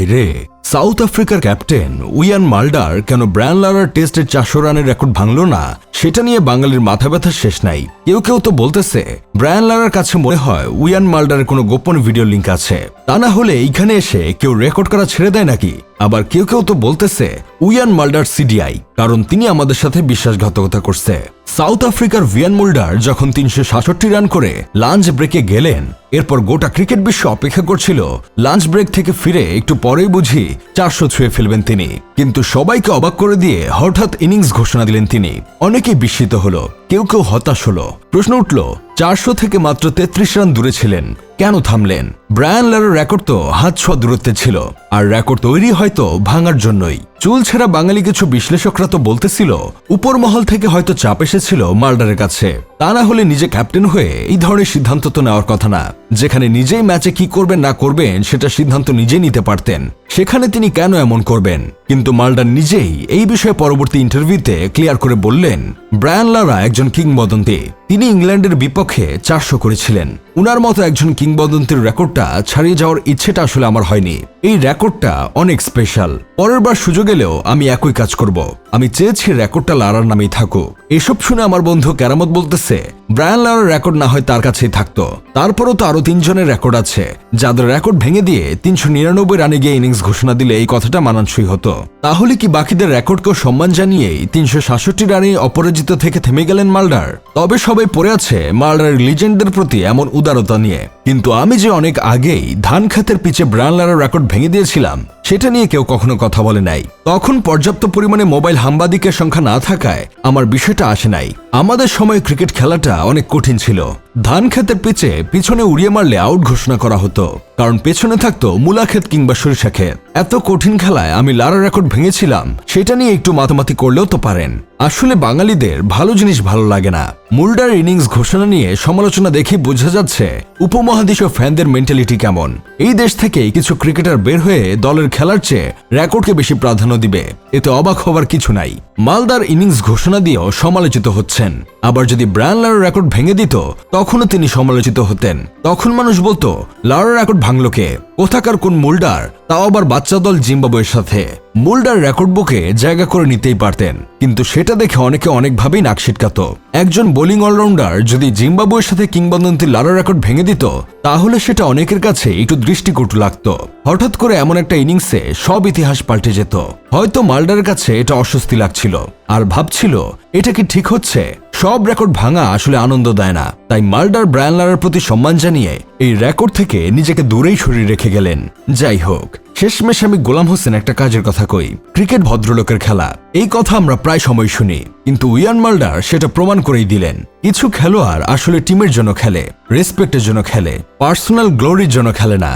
ভাই রে সাউথ আফ্রিকার ক্যাপ্টেন উইয়ান মাল্ডার কেন ব্র্যান লারার টেস্টের চারশো রানের রেকর্ড ভাঙল না, সেটা নিয়ে বাঙালির মাথা ব্যথার শেষ নাই। কেউ কেউ তো বলতেছে, ব্রায়ান লারার কাছে মনে হয় উইয়ান মাল্ডারের কোনো গোপন ভিডিও লিঙ্ক আছে। তা না হলে এইখানে এসে কেউ রেকর্ড করা ছেড়ে দেয় নাকি? আবার কেউ কেউ তো বলতেছে, উইয়ান মাল্ডার সিডিআই, কারণ তিনি আমাদের সাথে বিশ্বাসঘাতকতা করছে। সাউথ আফ্রিকার ভিয়ান মুল্ডার যখন তিনশো সাতষট্টি রান করে লাঞ্চ ব্রেকে গেলেন, এরপর গোটা ক্রিকেট বিশ্ব অপেক্ষা করছিল। লাঞ্চ ব্রেক থেকে ফিরে একটু পরেই বুঝি চারশো ছুঁয়ে ফেলবেন তিনি। কিন্তু সবাইকে অবাক করে দিয়ে হঠাৎ ইনিংস ঘোষণা দিলেন তিনি। অনেকেই বিস্মিত হলো, কেউ কেউ হতাশ হলো। প্রশ্ন উঠল, চারশো থেকে মাত্র তেত্রিশ রান দূরে ছিলেন। কেন থামলেন? ব্রায়ান লারের রেকর্ড তো হাত ছোঁয়া দূরত্বে ছিল, আর রেকর্ড তৈরি হয়তো ভাঙার জন্যই। চুল ছেঁড়া বাঙালি কিছু বিশ্লেষকরা তো বলতেছিল উপর মহল থেকে হয়তো চাপ এসেছিল মাল্ডারের কাছে। তা না হলে নিজে ক্যাপ্টেন হয়ে এই ধরনের সিদ্ধান্ত তো নেওয়ার কথা না, যেখানে নিজেই ম্যাচে কি করবেন না করবেন সেটা সিদ্ধান্ত নিজেই নিতে পারতেন। সেখানে তিনি কেন এমন করবেন? কিন্তু মাল্ডার নিজেই এই বিষয়ে পরবর্তী ইন্টারভিউতে ক্লিয়ার করে বললেন, ব্রায়ান লারা একজন কিংবদন্তি। তিনি ইংল্যান্ডের বিপক্ষে চারশো করেছিলেন। উনার মতো একজন কিংবদন্তির রেকর্ডটা ছাড়িয়ে যাওয়ার ইচ্ছেটা আসলে আমার হয়নি। এই রেকর্ডটা অনেক স্পেশাল পরের বার সুযোগ এলেও আমি একই কাজ করব। আমি চেয়েছি রেকর্ডটা লারার নামেই থাকুক। এসব শুনে আমার বন্ধু কেরামত বলতেছে, ব্রায়ান লারার রেকর্ড না হয় তার কাছেই থাকতো। তারপরও তো আরও তিনজনের রেকর্ড আছে। যাদের রেকর্ড ভেঙে দিয়ে তিনশো নিরানব্বই রানে গিয়ে ইনিংস ঘোষণা দিলে এই কথাটা মানানসই হতো। তাহলে কি বাকিদের রেকর্ডকেও সম্মান জানিয়েই তিনশো সাতষট্টি রানে অপরাজিত থেকে থেমে গেলেন মাল্ডার তবে সবাই পড়ে আছে মাল্ডারের লিজেন্ডের প্রতি এমন উদারতা নিয়ে। কিন্তু আমি যে অনেক আগেই ধান খাতের পিছে ব্রায়ান লারার রেকর্ড ভেঙে দিয়েছিলাম, সেটা নিয়ে কেউ কখনো কথা বলে নাই। তখন পর্যাপ্ত পরিমাণে মোবাইল হাম্বাদিকের সংখ্যা না থাকায় আমার বিষয়টা আসে নাই। আমাদের সময় ক্রিকেট খেলাটা অনেক কঠিন ছিল। ধান ক্ষেতের পিছে পিছনে উড়িয়ে মারলে আউট ঘোষণা করা হতো। কারণ পেছনে থাকতো মূলা ক্ষেত কিংবা সরিষা ক্ষেত। এত কঠিন খেলায় আমি লারা রেকর্ড ভেঙেছিলাম। সেটা নিয়ে একটু মাতামাতি করলেও তো পারেন। আসলে বাঙালিদের ভালো জিনিস ভালো লাগে না। মুল্ডার ইনিংস ঘোষণা নিয়ে সমালোচনা দেখে বোঝা যাচ্ছে উপমহাদেশীয় ফ্যানদের মেন্টালিটি কেমন। এই দেশ থেকেই কিছু ক্রিকেটার বের হয়ে দলের খেলার চেয়ে রেকর্ডকে বেশি প্রাধান্য দিবে। এতে অবাক হবার কিছু নাই। মালদার ইনিংস ঘোষণা দিয়েও সমালোচিত হচ্ছেন আবার যদি ব্রায়ান লারার রেকর্ড ভেঙে দিত, তখনও তিনি সমালোচিত হতেন। তখন মানুষ বলতো, লারার রেকর্ড ভাঙল কে? কোথাকার কোন মোল্ডার? তাও আবার বাচ্চা দল জিম্বাবুয়ের সাথে। মুল্ডার রেকর্ড বুকে জায়গা করে নিতেই পারতেন, কিন্তু সেটা দেখে অনেকে অনেকভাবেই নাক ছিটকাত। একজন বোলিং অলরাউন্ডার যদি জিম্বাবুয়ের সাথে কিংবদন্তি লারা রেকর্ড ভেঙে দিত, তাহলে সেটা অনেকের কাছে একটু দৃষ্টিকটু লাগত। হঠাৎ করে এমন একটা ইনিংসে সব ইতিহাস পাল্টে যেত। হয়তো মাল্ডারের কাছে এটা অস্বস্তি লাগছিল, আর ভাবছিল, এটা কি ঠিক হচ্ছে? সব রেকর্ড ভাঙা আসলে আনন্দ দেয় না। তাই মাল্ডার ব্রায়ানলারের প্রতি সম্মান জানিয়ে এই রেকর্ড থেকে নিজেকে দূরেই সরিয়ে রেখে গেলেন। যাই হোক, শেষমেশ আমি গোলাম হোসেন একটা কাজের কথা কই। ক্রিকেট ভদ্রলোকের খেলা। এই কথা আমরা প্রায় সময় শুনি, কিন্তু উইয়ান মাল্ডার সেটা প্রমাণ করেই দিলেন। কিছু খেলোয়াড় আসলে টিমের জন্য খেলে রেসপেক্টের জন্য খেলে পার্সোনাল গ্লোরির জন্য খেলে না।